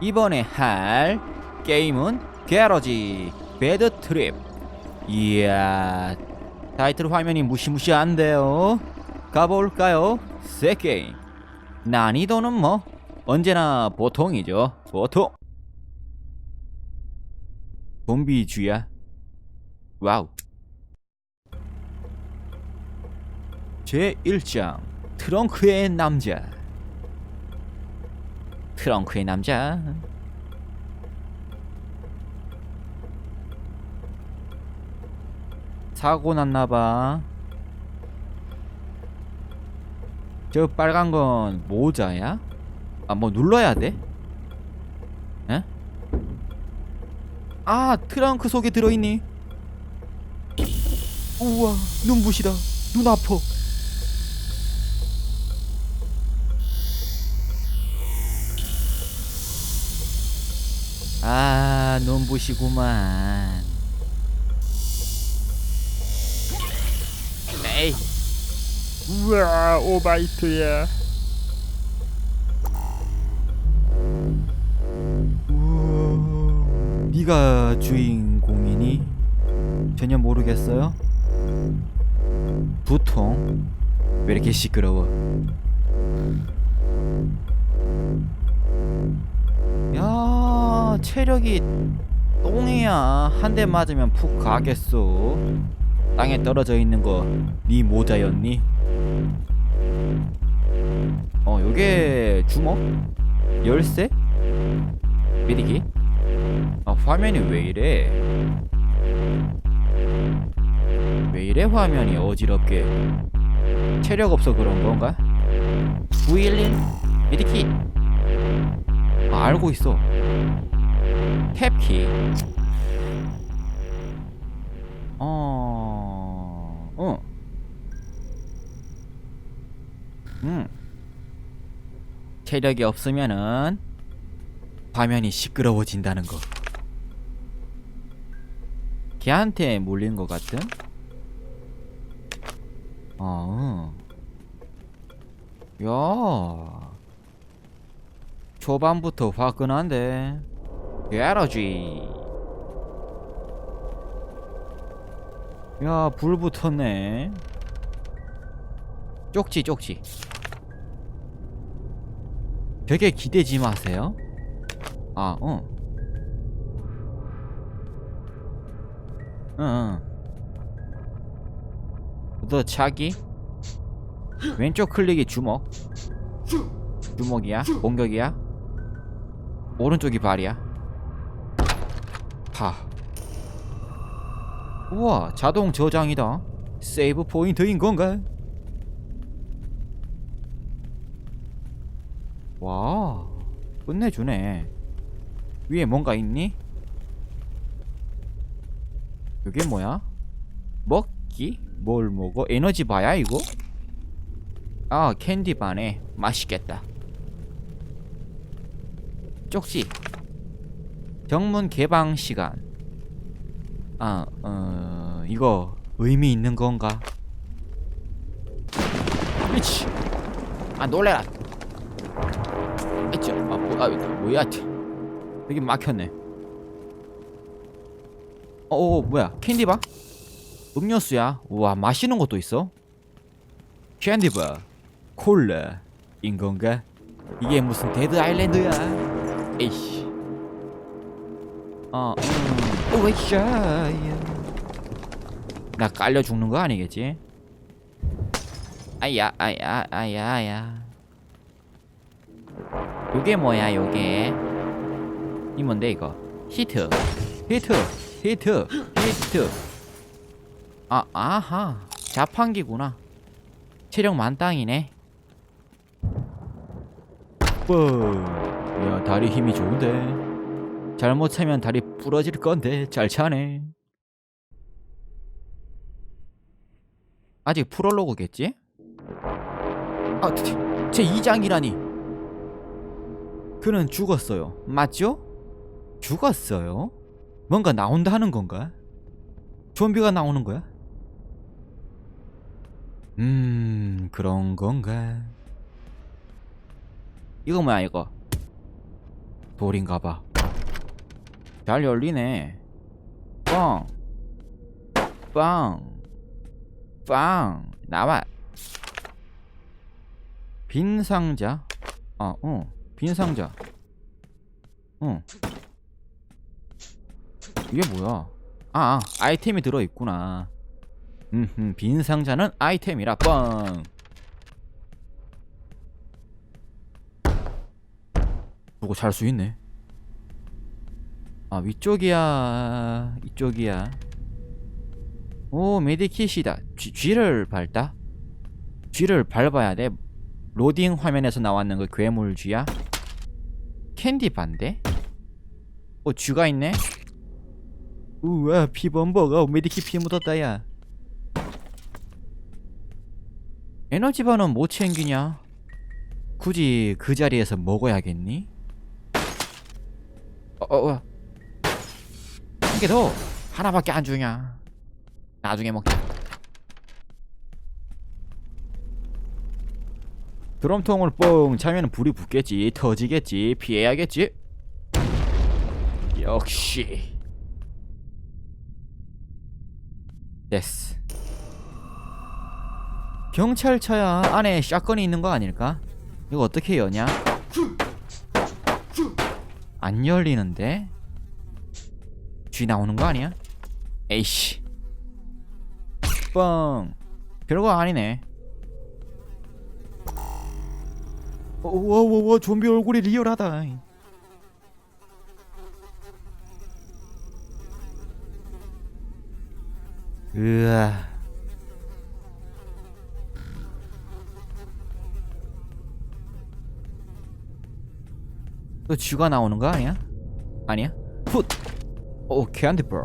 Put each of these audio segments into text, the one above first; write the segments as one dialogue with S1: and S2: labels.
S1: 이번에 할 게임은 게러지 배드 트립. 이야, 타이틀 화면이 무시무시한데요. 가볼까요? 새 게임. 난이도는 뭐 언제나 보통이죠. 보통. 좀비주야. 와우. 제 1장 트렁크의 남자. 트렁크의 남자. 사고 났나봐. 저 빨간 건 모자야? 아, 뭐 눌러야 돼? 에? 아, 트렁크 속에 들어있니? 우와, 눈부시다. 눈 아파. 아, 눈부시구만. 에이,
S2: 우와 오바이트야
S1: 우와, 네가 주인공이니? 전혀 모르겠어요. 두통 왜 이렇게 시끄러워? 체력이 똥이야. 한 대 맞으면 푹 가겠어. 땅에 떨어져 있는 거 네 모자였니? 어, 요게 주먹? 열쇠? 미리기? 아, 화면이 왜 이래? 왜 이래 화면이 어지럽게 체력 없어 그런 건가? 911 미리키 아, 알고 있어 탭키 어... 어. 음. 체력이 없으면은 화면이 시끄러워진다는 거. 걔한테 몰린 것 같은? 어. 야. 초반부터 화끈한데. 게러지. 야, 불 붙었네. 쪽지, 쪽지. 되게 기대지 마세요. 아, 어. 응, 응. 너 차기? 왼쪽 클릭이 주먹. 주먹이야? 공격이야? 오른쪽이 발이야? 파. 우와, 자동 저장이다. 세이브 포인트인 건가? 와, 끝내주네. 위에 뭔가 있니? 이게 뭐야? 먹기? 뭘 먹어? 에너지 바야 이거? 아 캔디 바네 맛있겠다 쪽지 정문 개방 시간. 아, 어, 이거 의미 있는 건가? 미치. 아 놀래라. 에짜 아, 뭐, 아 뭐야? 여기 막혔네. 어, 어 뭐야? 캔디바? 음료수야? 우와 마시는 것도 있어? 캔디바 콜라인 건가? 이게 무슨 데드 아일랜드야? 에이씨 어 음, 오이샤 나 깔려 죽는 거 아니겠지? 아야 아야 아야 아야. 요게 뭐야 요게? 이 뭔데 이거? 히트. 히트. 히트. 히트. 아 아하. 자판기구나. 체력 만땅이네. 뻥야 다리 힘이 좋은데 잘못 차면 다리 부러질 건데 잘 차네 아직 프롤로그겠지? 아, 제 2장이라니 그는 죽었어요 맞죠? 죽었어요? 뭔가 나온다는 건가? 좀비가 나오는 거야? 음, 그런 건가? 이거 뭐야, 이거? 돌인가 봐 잘 열리네 빵 빵, 빵, 나와. 빈 상자. 아, 어, 빈 상자. 어. 이게 뭐야? 아, 아, 아이템이 들어 있구나. 음, 빈 상자는 아이템이라 빵. 누구 잘 수 있네. 아, 위쪽이야. 이쪽이야. 오 메디킷이다 G, G를 밟다? G를 밟아야 돼 로딩 화면에서 나왔는 그 괴물 G야? 캔디 반대? 어 G가 있네? 우와 피범버가 메디킷 피 묻었다 야 에너지바는 못 챙기냐? 굳이 그 자리에서 먹어야겠니? 어, 어, 어. 한개 더! 하나밖에 안 주냐? 나중에 먹자. 드럼통을 뻥 차면 불이 붙겠지, 터지겠지, 피해야겠지. 역시. 됐어. 경찰차야 안에 샷건이 있는 거 아닐까? 이거 어떻게 여냐? 안 열리는데? 쥐 나오는 거 아니야? 에이씨. 뻥 별거 아니네 와와와 좀비 얼굴이 리얼하다 으아 또 쥐가 나오는 거 아니야? 아니야? 훗! 오 캔디벌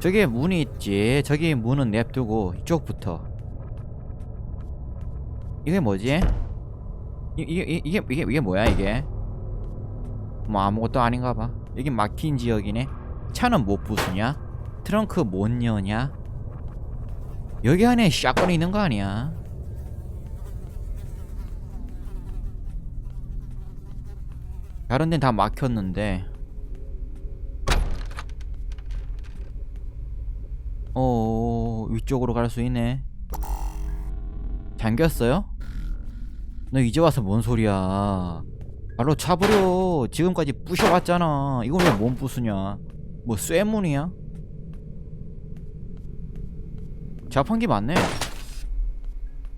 S1: 저기에 문이 있지 저기 문은 냅두고 이쪽부터 이게 뭐지? 이, 이게 이- 이게 이게 이게 뭐야 이게? 뭐 아무것도 아닌가 봐 여기 막힌 지역이네 차는 못 부수냐? 트렁크 못 여냐? 여기 안에 샷건이 있는 거 아니야? 다른 데는 다 막혔는데 어 위쪽으로 갈 수 있네. 잠겼어요? 너 이제 와서 뭔 소리야? 발로 차버려. 지금까지 부셔봤잖아. 이건 왜 못 부수냐? 뭐 쇠문이야? 자판기 맞네.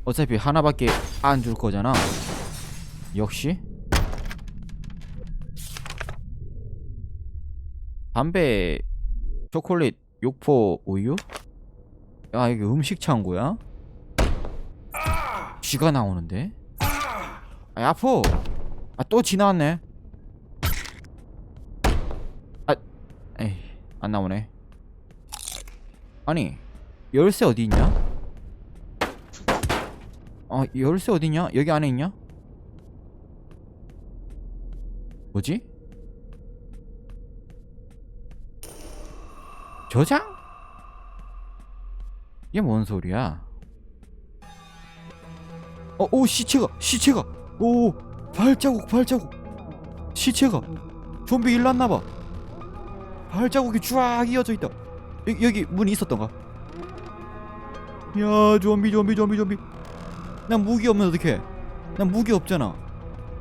S1: 어차피 하나밖에 안 줄 거잖아. 역시. 담배 초콜릿 육포 우유? 야 이게 음식 창고야? 쥐가 나오는데? 아 아프! 아또 쥐 나왔네 아 에이 안 나오네 아니 열쇠 어디 있냐? 아 열쇠 어디 있냐? 여기 안에 있냐? 뭐지? 저장? 이게 뭔 소리야? 어, 오 시체가 시체가. 오 발자국 발자국. 시체가. 좀비 일났나봐. 발자국이 쫙 이어져 있다. 여기, 여기 문이 있었던가? 야 좀비 좀비 좀비 좀비. 난 무기 없는데 어떡해? 난 무기 없잖아.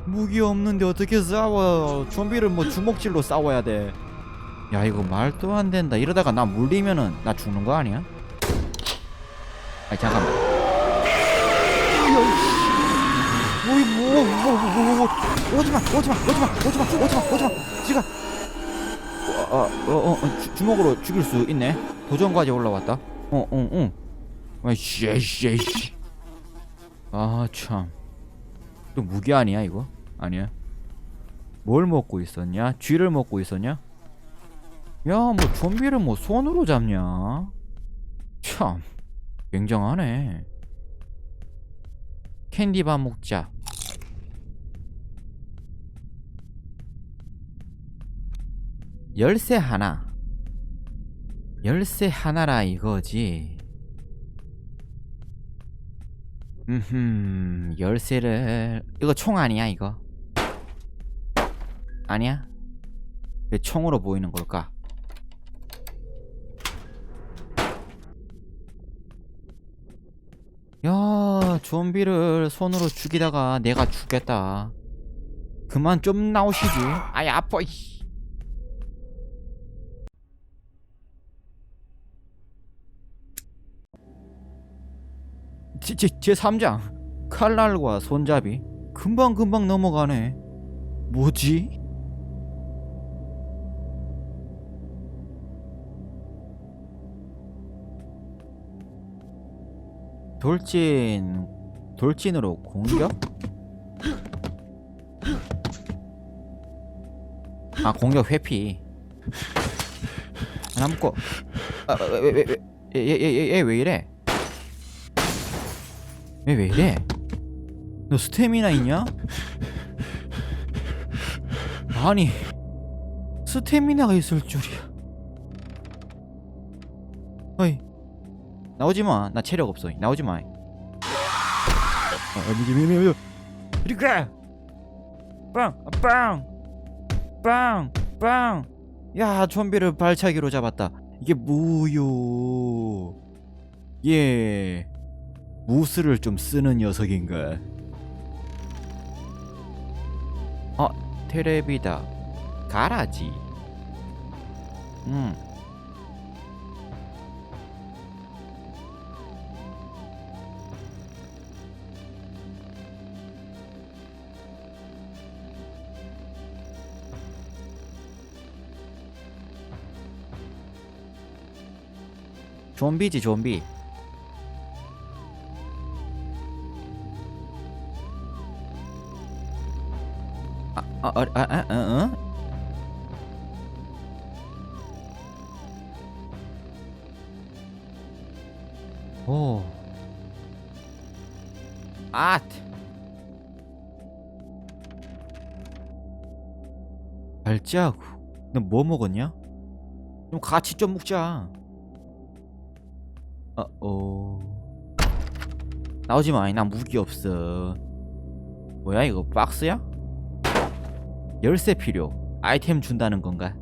S1: 무기 없는데 어떻게 싸워? 좀비를 뭐 주먹질로 싸워야 돼 야 이거 말도 안 된다. 이러다가 나 물리면은 나 죽는 거 아니야? 아 잠깐만. 뭐뭐뭐뭐뭐. 오지마 오지마 오지마 오지마 오지마 오지마. 지가. 어어어 주먹으로 죽일 수 있네. 도전과제 올라왔다. 어어어 아씨씨씨. 아참. 또 무기 아니야 이거? 아니야? 뭘 먹고 있었냐? 쥐를 먹고 있었냐 야, 뭐 좀비를 뭐 손으로 잡냐? 참, 굉장하네. 캔디밥 먹자. 열쇠 하나. 열쇠 하나라 이거지. 음흠, 열쇠를 이거 총 아니야 이거? 아니야? 왜 총으로 보이는 걸까? 좀비를 손으로 죽이다가 내가 죽겠다. 그만 좀 나오시지. 아이 아파. 이씨. 제, 제, 제 3장 칼날과 손잡이 금방금방 넘어가네 뭐지? 돌진 돌진으로 공격? 아 공격 회피 하나 먹고 아왜왜왜얘얘얘얘왜 이래? 얘왜 이래? 너 스태미나 있냐? 아니 스태미나가 있을 줄이야 어이 나오지 마. 나 체력 없어. 나오지 마. 어, 어, 미지 미지 미지. 이리 가. 빵, 아, 빵, 빵, 빵. 야, 좀비를 발차기로 잡았다. 이게 뭐요? 예, 무스를 좀 쓰는 녀석인가? 어, 테레비다. 가라지. 음. 좀비지 좀비 아, 아, 아, 아, 아, 아, 어? 오. 아. 발자국. 너뭐 먹었냐? 좀 같이 좀 먹자. 어, 어. 나오지 마. 나 무기 없어. 뭐야 이거 박스야? 열쇠 필요. 아이템 준다는 건가?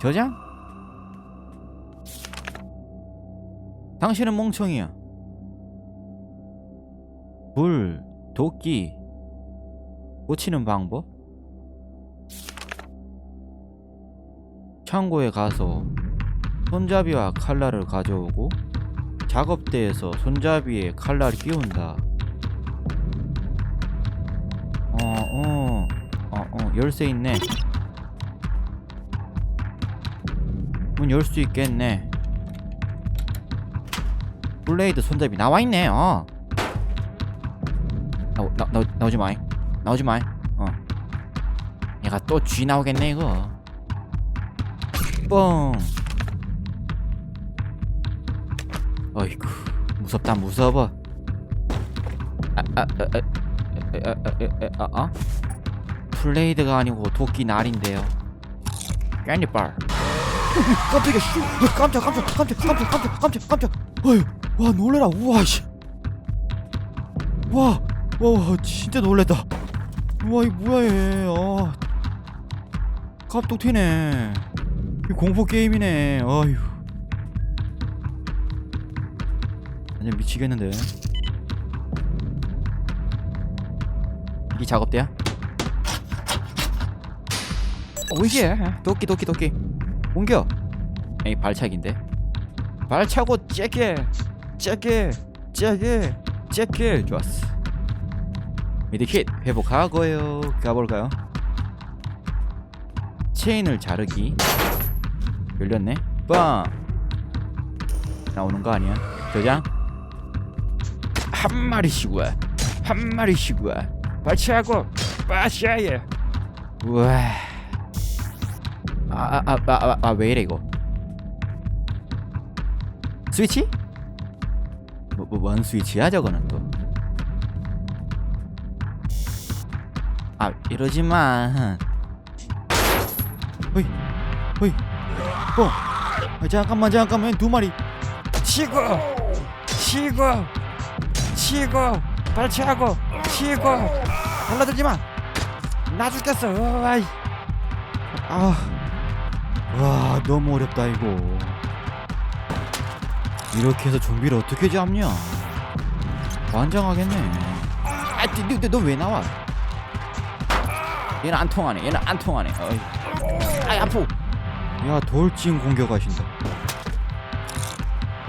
S1: 저장? 당신은 멍청이야. 불, 도끼, 고치는 방법? 창고에 가서 손잡이와 칼날을 가져오고 작업대에서 손잡이에 칼날을 끼운다. 어, 어, 어, 어, 열쇠 있네. 문 열 수 있겠네. 블레이드 손잡이 나와 있네. 어. 나, 나, 나, 나오지 마이. 나오지 마이. 어. 얘가 또 쥐 나오겠네 이거. 뻥. 어이구 무섭다 무서워. 아아아아아아아 플레이드가 아니고 도끼 날인데요. 깻잎발 깜짝이야 씨. 깜짝 깜짝 깜짝 깜짝 깜짝 깜짝 깜짝. 어휴 와 놀래라. 우와 씨와와 와, 진짜 놀랬다. 와, 이 뭐야 얘아. 갑툭 튀네. 공포 게임이네. 어휴. 완전 미치겠는데. 이 작업대야? 오이게? 도끼 도끼 도끼. 옮겨. 에이 발차기인데. 발차고 째게 째게 째게 째게. 좋았어. 미드킷 회복하고요. 가볼까요? 체인을 자르기. 열렸네. 빵! 나오는 거 아니야? 저장 한 마리씩 와. 한 마리씩 와. 발치하고 빠샤예. 우와. 아, 아, 아, 아, 아, 왜 이래 이거? 스위치? 뭐, 뭐, 뭔 스위치야 저거는 또? 아, 이러지 마. 호이, 호이, 어, 아, 잠깐만, 잠깐만, 두 마리. 치고, 치고. 치고 발치하고 치고 달라들지 마 나 죽겠어. 아이. 아, 와 너무 어렵다 이거. 이렇게 해서 좀비를 어떻게 잡냐? 완장하겠네. 아, 너왜 나와? 얘는 안 통하네. 얘는 안 통하네. 어이. 아이 아프. 야 돌진 공격하신다. 야,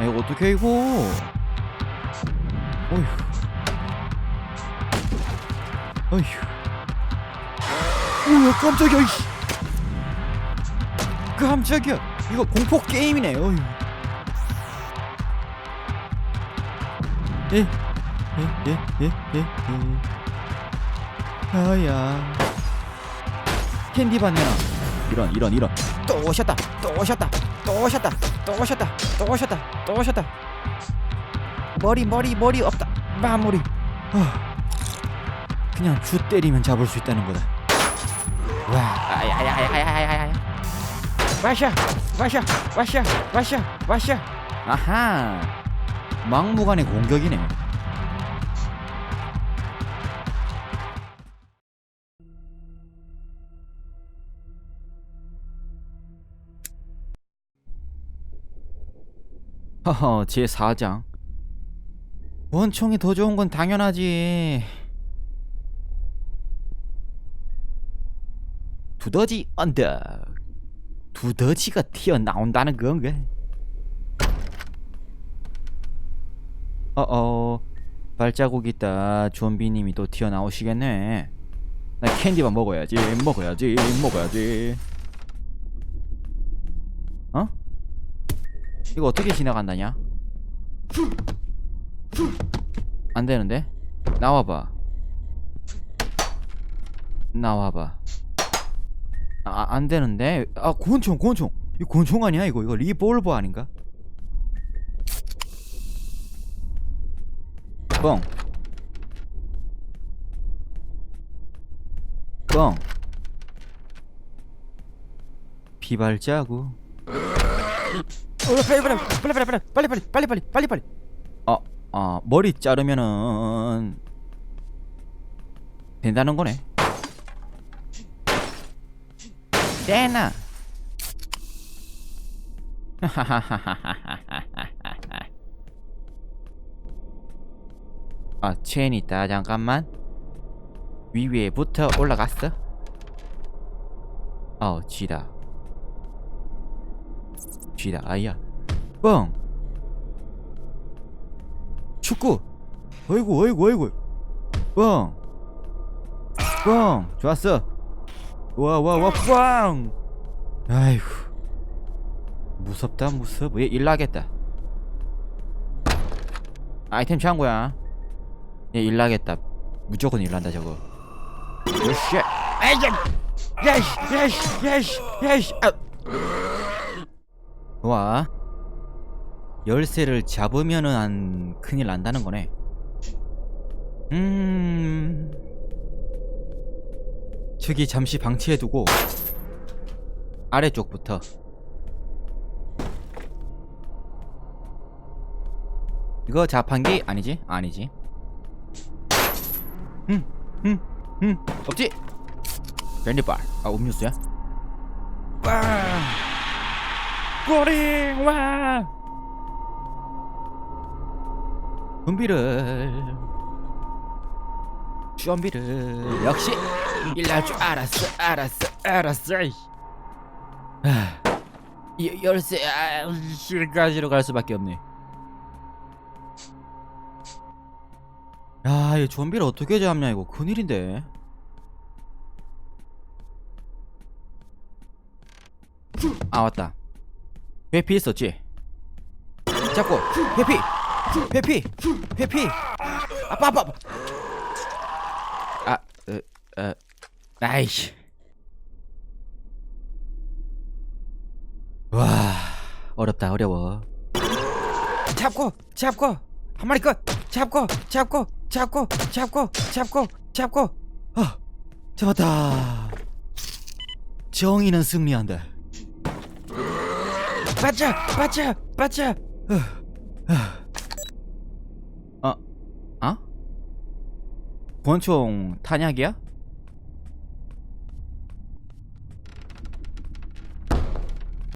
S1: 이거 어떻게 이거? 어휴. 어휴. 오야 깜짝이야. 이씨. 깜짝이야. 이거 공포 게임이네. 어휴. 예, 예, 예, 예, 예, 예. 아야. 캔디반 내놔. 이런, 이런, 이런. 또 오셨다. 또 오셨다. 또 오셨다. 또 오셨다. 또 오셨다. 또 오셨다. 머리, 머리, 머리 없다. 마무리. 아, 그냥 주 때리면 잡을 수 있다는 거다. 와, 아야야야야야야야. 와샤, 와샤, 와샤, 와샤, 와샤. 아하. 막무가내 공격이네. 허허, 제 4장. 원총이 더 좋은 건 당연하지. 두더지 언덕. 두더지가 튀어나온다는 건가? 어어 발자국 있다 좀비님이 또 튀어나오시겠네 나 캔디만 먹어야지 먹어야지 먹어야지 어? 이거 어떻게 지나간다냐? 안 되는데? 나와봐 나와봐 아, 안 되는데? 아, 권총, 권총. 이거 권총 아니야, 이거? 이거 리볼버 아닌가? 뻥. 뻥. 비발자국. 어, 빨리 빨리 빨리 빨리 빨리 빨리 빨리 빨리 빨리 빨리 빨리. 어, 어, 머리 자르면은 된다는 거네. 내놔. 아, 체인 있다. 잠깐만. 위위에부터 올라갔어. 어, 쥐다. 쥐다. 아야. 뻥. 축구. 어이구, 어이구, 어이구. 뻥. 뻥. 좋았어. 와, 와, 와, 뻥. 아이고. 무섭다, 무섭. 얘 일나겠다. 아이템 창고야. 얘 일나겠다. 무조건 일난다 저거. 으쌰. 아이야. 야이씨, 야이씨, 야이씨, 야이씨. 아. 와. 열쇠를 잡으면은 안 큰일 난다는 거네. 음. 저기 잠시 방치해두고 아래쪽부터 이거 자판기 아니지? 아니지. 응, 응, 응, 없지? 밴디발. 아 음료수야? 와, 꼬링 와. 좀비를, 좀비를 역시 일날 줄 알았어, 알았어, 알았어. 아, 여- 열쇠 아, 실까지로 갈 수밖에 없네. 야, 이 좀비를 어떻게 잡냐 이거 큰일인데. 아 맞다. 회피 있었지. 잡고 회피, 회피, 회피. 아빠 아빠. 아빠. 아, 어, 어, 아이씨. 와, 어렵다 어려워. 잡고 잡고 한 마리 끝 잡고 잡고 잡고 잡고 잡고 잡고 아 잡았다 정의는 승리한다 빠져 빠져 빠져 어? 어? 권총 탄약이야?